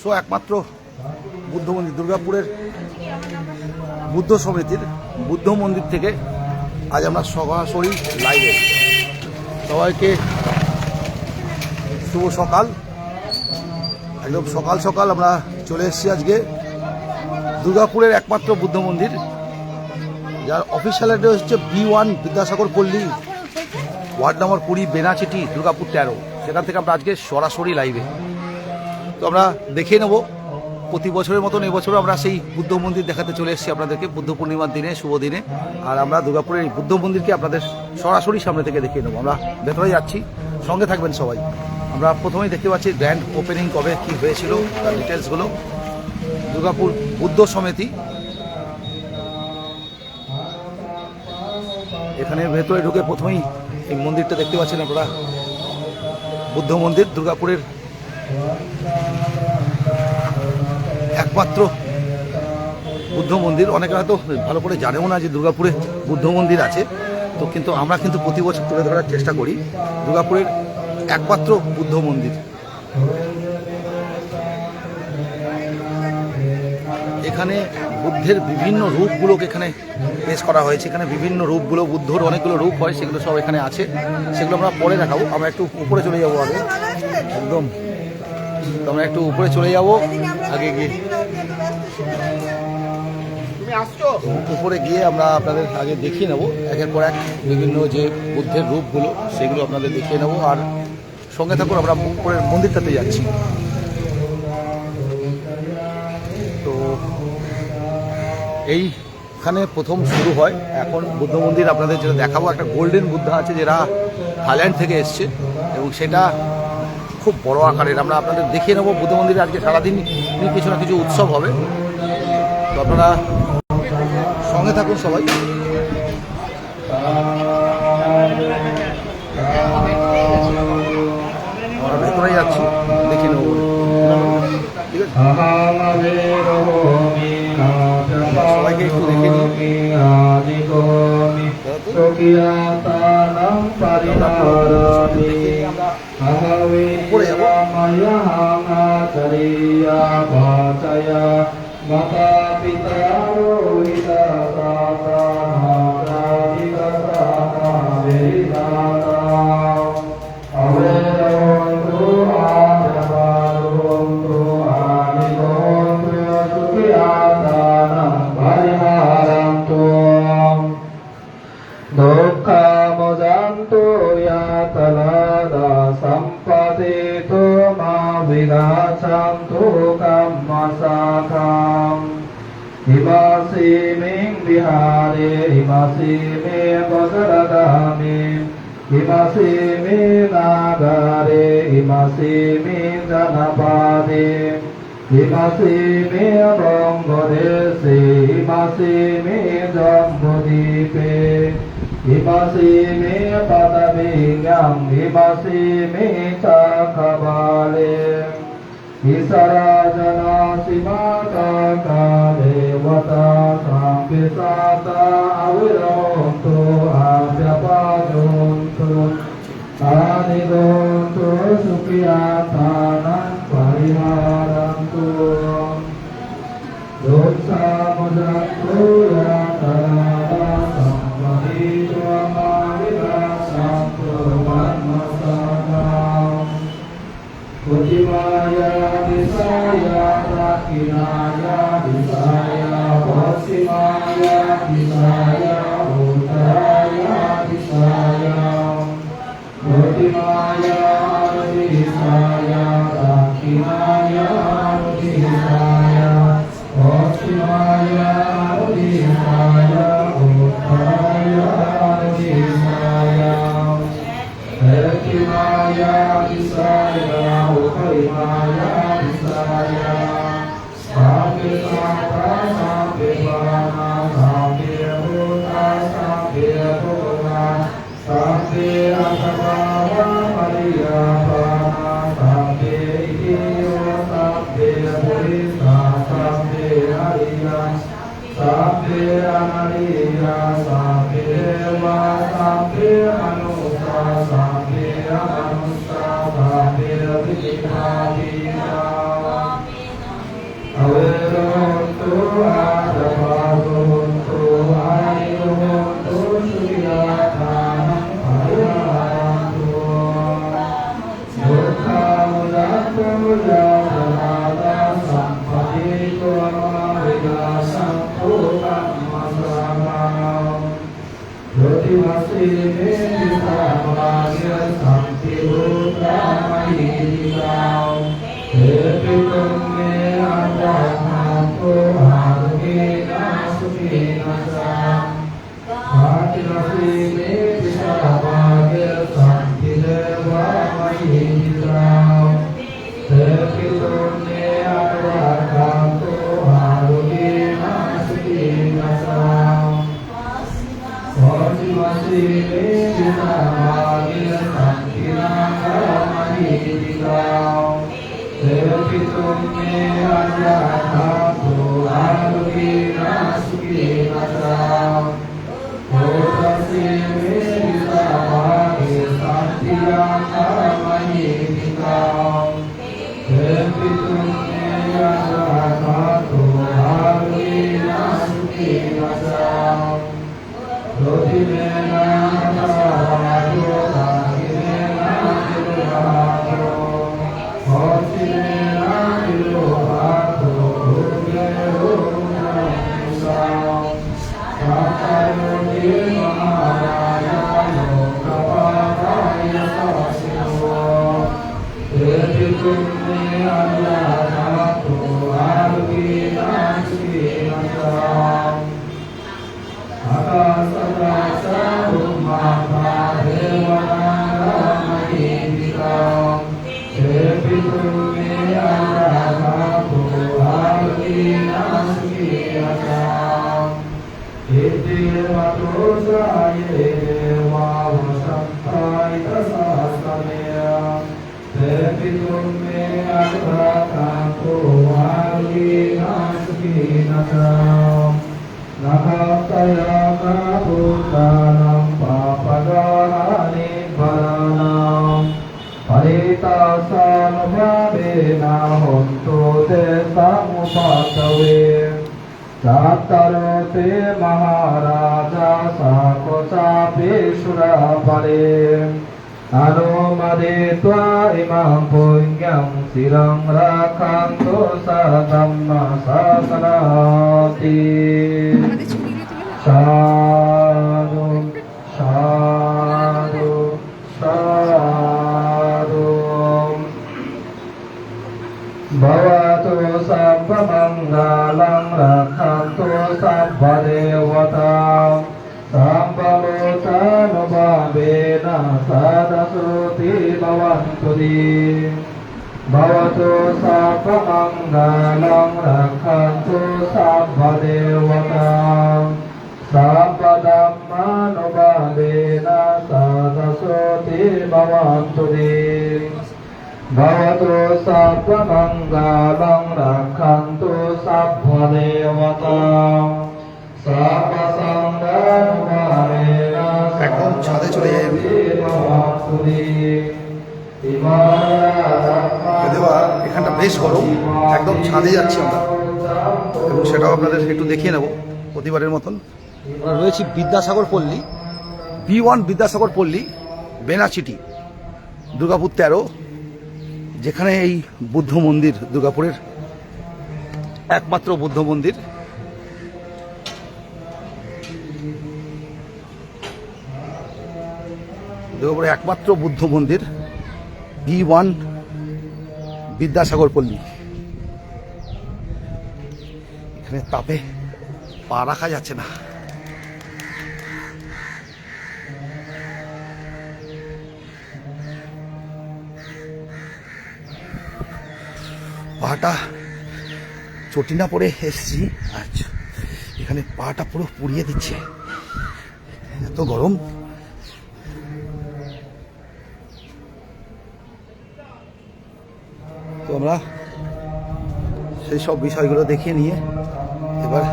So একমাত্র বুদ্ধ মন্দির দুর্গাপুরের বুদ্ধ সমিতির বুদ্ধ মন্দির থেকে আজ আমরা সরাসরি লাইভে সবাইকে শুভ সকাল। একদম সকাল সকাল আমরা চলে এসেছি আজকে দুর্গাপুরের একমাত্র বুদ্ধ মন্দির। যার অফিসিয়াল অ্যাড্রেস হচ্ছে B one Vidyasagar Pally, ward number কুড়ি, বেনাচিটি, দুর্গাপুর তেরো। সেখান থেকে আমরা আজকে সরাসরি লাইভে তো আমরা দেখিয়ে নেব প্রতি বছরের মতন এবছরও আমরা সেই বুদ্ধ মন্দির দেখাতে চলে এসেছি আপনাদেরকে, বুদ্ধ পূর্ণিমার দিনে, শুভ দিনে। আর আমরা দুর্গাপুরের এই বুদ্ধ মন্দিরকে আপনাদের সরাসরি সামনে থেকে দেখিয়ে নেব আমরা ভেতরে যাচ্ছি, সঙ্গে থাকবেন সবাই। আমরা প্রথমেই দেখতে পাচ্ছি গ্র্যান্ড ওপেনিং কবে, কি হয়েছিল, তার ডিটেলসগুলো দুর্গাপুর বুদ্ধ সমিতি। এখানে ভেতরে ঢুকে প্রথমেই এই মন্দিরটা দেখতে পাচ্ছেন আপনারা। বুদ্ধ মন্দির, দুর্গাপুরের একমাত্র বুদ্ধ মন্দির। অনেকে হয়তো ভালো করে জানেও না যে দুর্গাপুরে বুদ্ধ মন্দির আছে। তো কিন্তু আমরা কিন্তু প্রতি বছর তুলে ধরার চেষ্টা করি দুর্গাপুরের একমাত্র বুদ্ধ মন্দির। এখানে বুদ্ধের বিভিন্ন রূপগুলোকে এখানে পেশ করা হয়েছে। এখানে বিভিন্ন রূপগুলো, বুদ্ধর অনেকগুলো রূপ হয়, সেগুলো সব এখানে আছে। সেগুলো আমরা পরে দেখাবো। আমরা একটু উপরে চলে যাব আগে। একদম। আমরা একটু উপরে চলে যাব। আগে গিয়ে উপরে গিয়ে আমরা আপনাদের আগে দেখিয়ে নেব। একের পর এক বিভিন্ন যে বুদ্ধের রূপগুলো, সেগুলো আপনাদের দেখিয়ে নেব। আর সঙ্গে থাকুন, আমরা উপরের মন্দিরটাতে যাচ্ছি। তো এইখানে প্রথম শুরু হয়। এখন বুদ্ধ মন্দির আপনাদের যেটা দেখাবো, একটা গোল্ডেন বুদ্ধা আছে যেটা থাইল্যান্ড থেকে এসছে। এবং সেটা খুব বড় আকারের। আমরা আপনাদের দেখিয়ে নেব বুদ্ধ মন্দিরে আজকে সারাদিন কিছু না কিছু উৎসব হবে। তো আপনারা সঙ্গে থাকুন সবাই। আমরা ভেতরে যাচ্ছি দেখে নেব। বলে। ঠিক আছে? সবাইকে একটু দেখে নিই ทุกรรมมาสาคังหิมาสีมิงวิหาเรหิมาสีเมปะกระดามิหิมาสีมินาการิหิมาสีมิจนาปาติหิมาสีมิรงกเรสีหิมาสีมิจัมบุดีเป हिमसीमे पदवीयं हिमसीमे च कबाले Isara jana simaka kamevatam pita ahuromtu asiapa dontu sukhiatanan pariharantu. สัพพิปานสัพพิภูตาสัพพิภูนาสัพพิอัตตาวะปริยาปานสัพพิอิโยสัพพิภูสสัพพิอริสัพพิอริสัพพิวะสัพพิอนุสาสัพพิอนติ ติวะตายเวาสัมภาริสาเมียเตปิตเมอัตตาโกวาลีนาสกินาตนะหัตตยานาภูตานัมปะปะดานิปานาปริตาสานุภาเวนาหนตุเตสัมุปัตเว চাতারতে মহারাজা সাকোচা পেশুরা পারে। আরও মারে তোয়া ইমাম পুঞ্জাম শিরম রাখান্ত সাদাম্মা সাকরাতি সা suti bawanturi bawatu sapa manggalang rakantu sapa dewata sapa dhammano bhavena sada suti bawanturi bawatu sapa manggalang rakantu sapa dewata sapa sangdano bhavena একদম ছাদে চলে যাই এখানটা বেশ গরম। একদম ছাদে যাচ্ছি আমরা। এবং সেটাও আপনাদের একটু দেখিয়ে নেব, প্রতিবারের মতন। আমরা রয়েছি বিদ্যাসাগর পল্লী, বি ওয়ান বিদ্যাসাগর পল্লী বেনাচিটি দুর্গাপুর তেরো, যেখানে এই বুদ্ধ মন্দির, দুর্গাপুরের একমাত্র বুদ্ধ মন্দির। দেবপুরে একমাত্র বুদ্ধ মন্দির, বি ওয়ান বিদ্যাসাগর পল্লী এখানে তাপে পা রাখা যাচ্ছে না। পাটা চটি না পরে এসছি। আচ্ছা এখানে পাটা পুরো পুড়িয়ে দিচ্ছে। এত গরম। আমরা সেই সব বিষয়গুলো দেখিয়ে নিয়ে এবার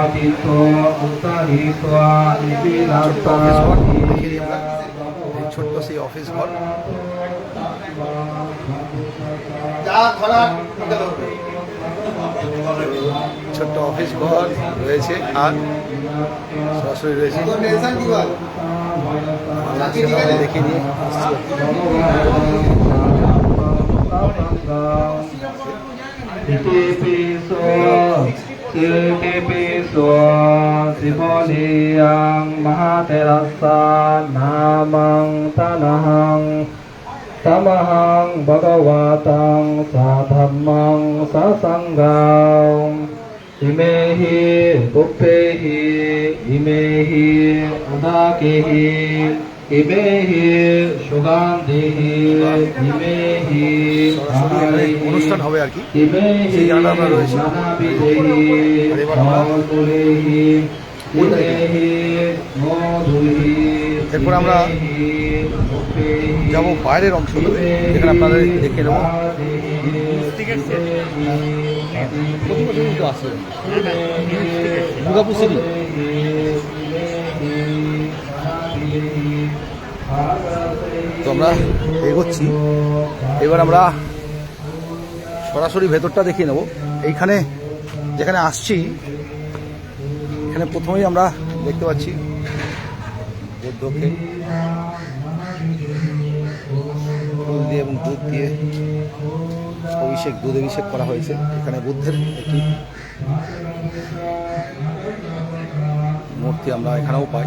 পতিত উত্তরিত ছোট্ট সেই অফিস ঘর। ছোট্ট অফিস ঘর রয়েছে আর সরাসরি রয়েছে। দেখিনি อิติปิสสิติปิโสสิโพนิยังมหาเทรัสานามังตานะหังตัมหังภะคะวะตังสาธัมมังสาสังฆังอิเมหิปุเพหิอิเมหิอุดาเกหิ অনুষ্ঠান হবে আর কি। আমরা রয়েছে। এরপর আমরা যাব বাইরের অংশ যেখানে আপনাদের দেখে নেব। দুর্গাপুর সিটি। তো আমরা এগোচ্ছি। এবার আমরা সরাসরি ভেতরটা দেখিয়ে নেব। এইখানে যেখানে আসছি, এখানে প্রথমেই আমরা দেখতে পাচ্ছি বুদ্ধকে ফুল দিয়ে এবং দুধ দিয়ে অভিষেক, দুধ অভিষেক করা হয়েছে। এখানে বুদ্ধের একটি মূর্তি আমরা এখানেও পাই।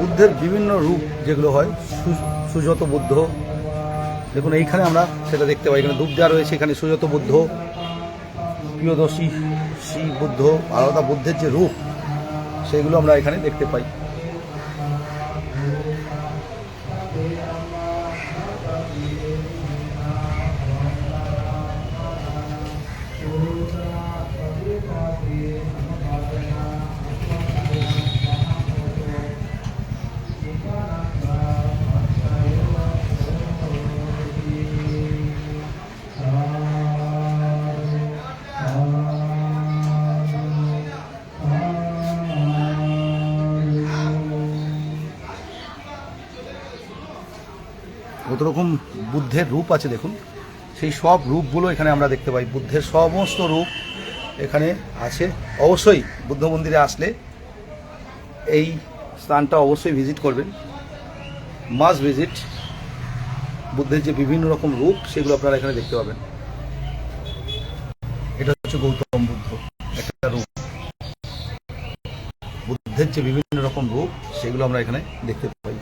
বুদ্ধের বিভিন্ন রূপ যেগুলো হয় সুযত বুদ্ধ। দেখুন, এইখানে আমরা সেটা দেখতে পাই। এখানে দুধ দেওয়া রয়েছে, এখানে সুযত বুদ্ধ প্রিয়দশী শ্রী বুদ্ধ, আলাদা বুদ্ধের যে রূপ, সেগুলো আমরা এখানে দেখতে পাই। কত রকম বুদ্ধের রূপ আছে দেখুন, সেই সব রূপগুলো এখানে আমরা দেখতে পাই। বুদ্ধের সমস্ত রূপ এখানে আছে। অবশ্যই বুদ্ধ মন্দিরে আসলে এই স্থানটা অবশ্যই ভিজিট করবেন। মাস ভিজিট বুদ্ধের যে বিভিন্ন রকম রূপ, সেগুলো আপনারা এখানে দেখতে পাবেন। এটা হচ্ছে গৌতম বুদ্ধ, একটা রূপ। বুদ্ধের যে বিভিন্ন রকম রূপ, সেগুলো আমরা এখানে দেখতে পাই।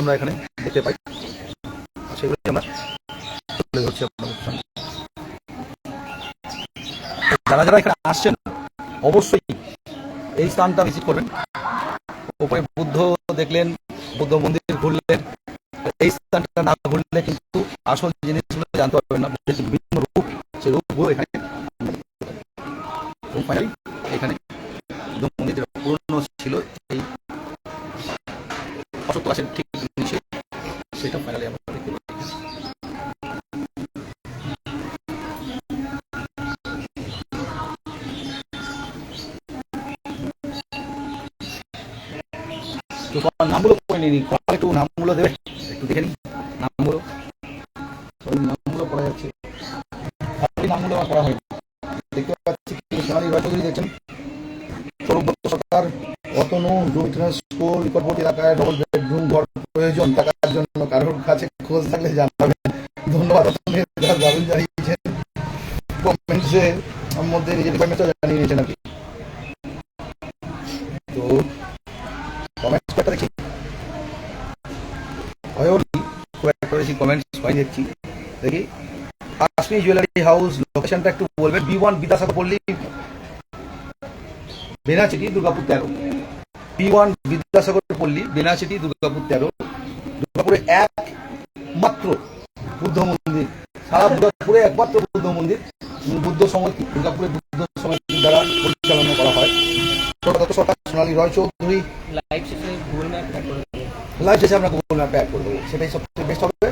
আমরা এখানে দেখতে পাই। সেগুলো আমরা তুলে ধরছি আপনাদের। যারা যারা এখানে আসছেন, অবশ্যই এই স্থানটা ভিজিট করবেন। ওপরে বুদ্ধ দেখলেন, বুদ্ধ মন্দির ঘুরলেন। এই স্থানটা না ঘুরলে কিন্তু আসল জিনিসগুলো জানতে পারবেন না। বিভিন্ন রূপ সেই রূপগুলো এখানে এখানে বুদ্ধ মন্দির যেটা পুরনো ছিল তোমার নামগুলো করে নিই। কপালে একটু নামগুলো দেবে। একটু দেখে নিই। নামগুলো। নামগুলো পড়া যাচ্ছে। নামগুলো আমার পড়া হয়নি। দেখতে পাচ্ছি কি সোনালী দেখছেন? সরকার অতনু স্কুল, নিকটবর্তী এলাকায় ডবল বেডরুম ঘর প্রয়োজন টাকার জন্য কারোর কাছে খোঁজ থাকলে জানাবেন। ধন্যবাদ দাবি জানিয়েছেন কমেন্টসে মধ্যে নিজের কমেন্টটা জানিয়ে নিয়েছেন আর কি। বেশি কমেন্টস পাই দেখছি দেখি। কাশ্মী জুয়েলারি হাউস লোকেশনটা একটু বলবেন। বি ওয়ান বিদ্যাসাগর পল্লী বেনাচিটি দুর্গাপুর তেরো। বি ওয়ান বিদ্যাসাগর পল্লী বেনাচিটি দুর্গাপুর তেরো। দুর্গাপুরে এক মাত্র বুদ্ধ মন্দির। সারা দুর্গাপুরে একমাত্র বুদ্ধ মন্দির। বুদ্ধ সমিতি দুর্গাপুরে বুদ্ধ সমিতি দ্বারা পরিচালনা করা হয়? সরকার সোনালী রয় চৌধুরী। লাইভ শেষে গুগল ম্যাপ অ্যাড লাইভ শেষে আমরা গুগল ম্যাপে অ্যাড করে দেবো। সেটাই সবচেয়ে বেস্ট হবে।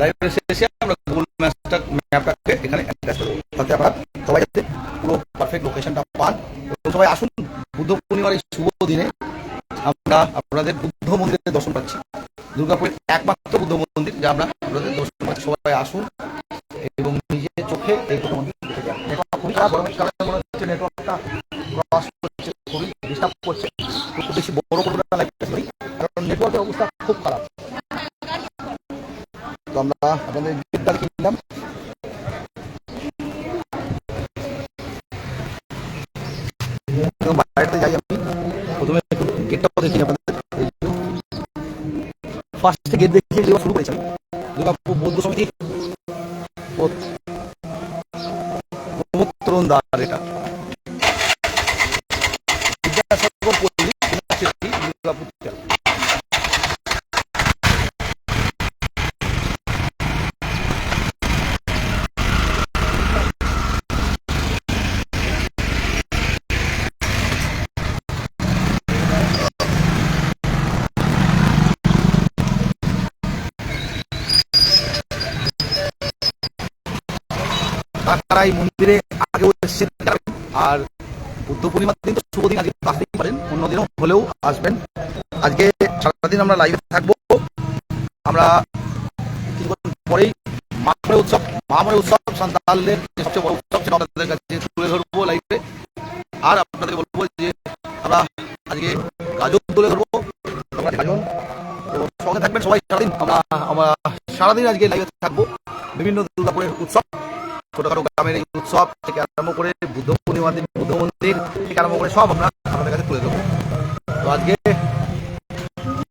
লাইভের শেষে আমরা গুগল ম্যাপটা ম্যাপটাকে এখানে অ্যাটাচ করে দেবো তাতে আপনারা সবাই যাতে পুরো পারফেক্ট লোকেশনটা পান। এবং সবাই আসুন, বুদ্ধ পূর্ণিমার এই শুভ দিনে আমরা আপনাদের বুদ্ধ মন্দিরের দর্শন পাচ্ছি। দুর্গাপুরের একমাত্র বুদ্ধ মন্দির যা আমরা আপনাদের দর্শন পাচ্ছি। সবাই আসুন এবং নিজের চোখে এই বুদ্ধ মন্দির দেখে যান। খুবই খারাপ, গরমের কারণে মনে হচ্ছে নেটওয়ার্কটা ক্রস করছে, খুবই ডিস্টার্ব করছে। খুব বেশি বড় করব না লাগছে কারণ নেটওয়ার্কের অবস্থা খুব খারাপ তো আমরা আপনাদের গেটটা কিনলাম বাইরেতে যাই আমি। প্রথমে গেটটা দেখি আপনাদের। ফার্স্ট গেট দেখে যাওয়া শুরু করেছি আমি। দুর্গাপুর বৌদ্ধ সমিতি। প্রমোত্তরণ দ্বার এটা। তারা এই মন্দিরে এসেছেন আর বুদ্ধ পূর্ণিমার দিন তো শুভ দিন, আজকে আসতেই পারেন। অন্যদিনও হলেও আসবেন। আজকে সারাদিন আমরা লাইভে থাকব। আমরা কিছুক্ষণ পরেই মামরে উৎসব। মামরে উৎসব, সান্তালদের যে সবচেয়ে বড় উৎসব, সেটা আপনাদের কাছে তুলে ধরবো লাইভে আর আপনাদের বলব যে আমরা আজকে গাজন তুলে ধরবো। গাজন সঙ্গে থাকবেন সবাই সারাদিন। আমরা আমরা সারাদিন আজকে লাইভে থাকব। বিভিন্ন দুর্গাপুরের উৎসব। ছোটখাটো গ্রামের এই উৎসব থেকে আরম্ভ করে বুদ্ধ পূর্ণিমা দিন বুদ্ধ মন্দির থেকে আরম্ভ করে সব আমরা আপনাদের কাছে তুলে দেবো তো আজকে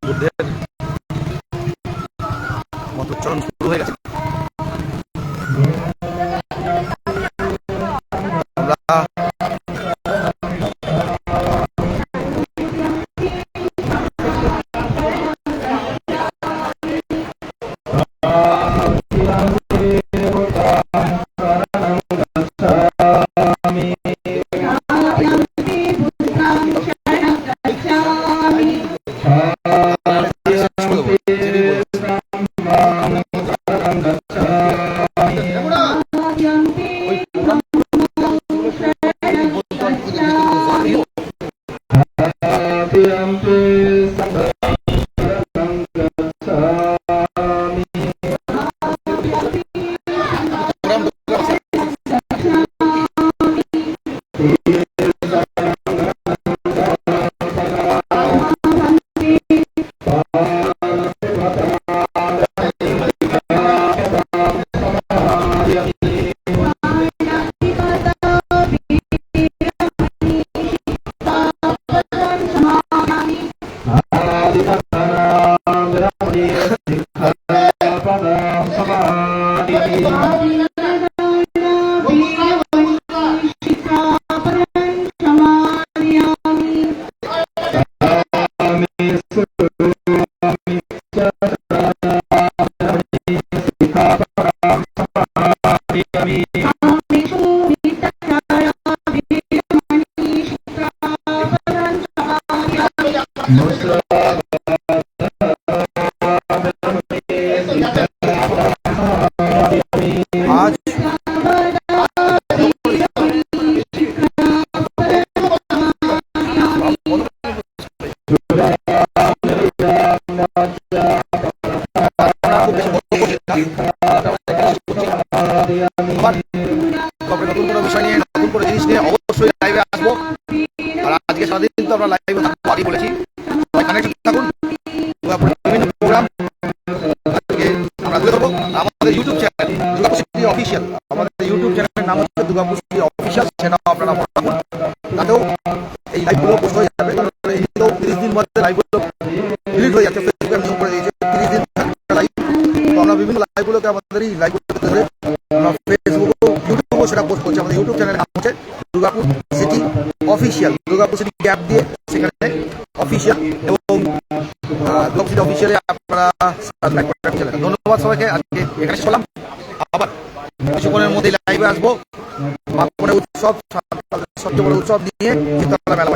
বুদ্ধের মন্ত্রোচ্চারণ সেটাও আপনারা তাতেও এই লাইভগুলো পোস্ট হয়ে যাবে, কারণ এই তো তিরিশ দিন মধ্যে লাইভগুলো ডিলিট হয়ে যাচ্ছে ফেসবুকে নিয়ম করে দিয়েছে। তিরিশ দিন লাইভ তো আমরা বিভিন্ন লাইভগুলোকে আমাদের এই আমরা ফেসবুক ইউটিউবও সেটা পোস্ট করছি। আমাদের ইউটিউব চ্যানেলের নাম হচ্ছে Durgapur city official Durgapur city gap দিয়ে সেখানে অফিসিয়াল এবং দুর্গাপুর অফিসিয়ালে আপনারা। ধন্যবাদ সবাইকে, আজকে এখানে করলাম। আবার। কিছুক্ষণের মধ্যে লাইভে আসব। মাখনের উৎসব সবচেয়ে বড় উৎসব নিয়ে মেলা